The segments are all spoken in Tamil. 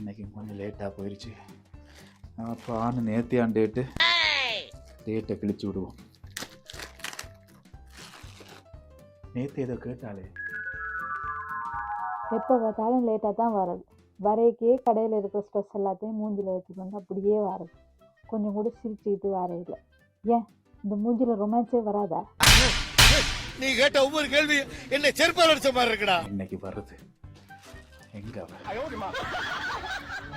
இன்னைக்கு கொஞ்சம் லேட்டாக போயிடுச்சு அப்பான்னு நேத்தியான் டேட்டு டேட்டை கிழிச்சு விடுவோம். நேத்து ஏதோ கேட்டாலே. எப்போ பார்த்தாலும் லேட்டாக தான் வர்றது. வரைக்கே கடையில் இருக்கிற ஸ்ட்ரெஸ் எல்லாத்தையும் மூஞ்சில் வச்சுக்கொண்டு அப்படியே வர்றது. கொஞ்சம் கூட சிரிச்சுக்கிட்டு வர இல்லை ஏன்? இந்த மூஞ்சில் ரொமான்ஸே வராதா? நீ கேட்ட ஒவ்வொரு கேள்வி என்ன செருப்பால் அடிச்ச மாதிரி இருக்குடா. இன்னைக்கு வருது எங்க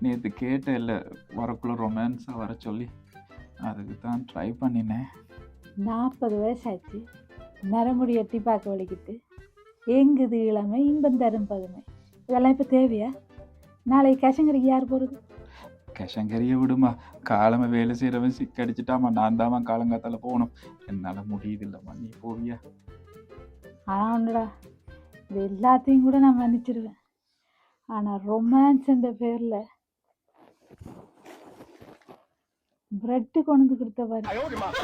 நேற்று கேட்ட இல்லை வரக்குள்ள ரொமான்ஸாக வர சொல்லி. அதுக்கு தான் ட்ரை பண்ணினேன். நாற்பது வயசாச்சு. நரமுடி எட்டி பார்க்க வலிக்கிட்டு எங்குது இளமை இன்பம் தரும் பதுமை. இதெல்லாம் இப்போ தேவையா? நாளைக்கு கஷங்கரிக்கு யார் போகிறது கஷங்கரியை விடுமா. காலமை வேலை செய்கிறவன் சிக்கடிச்சிட்டாமா நான் தாம்மா காலங்காத்தால போகணும். என்னால் முடியுது இல்லைம்மா நீ போவியா? ஆனாடா இது எல்லாத்தையும் கூட நான் மன்னிச்சிருவேன். ஆனால் ரொமான்ஸ்ன்ற பேரில் பிரெட்டு கொண்டு கொடுத்தவர் பாரு.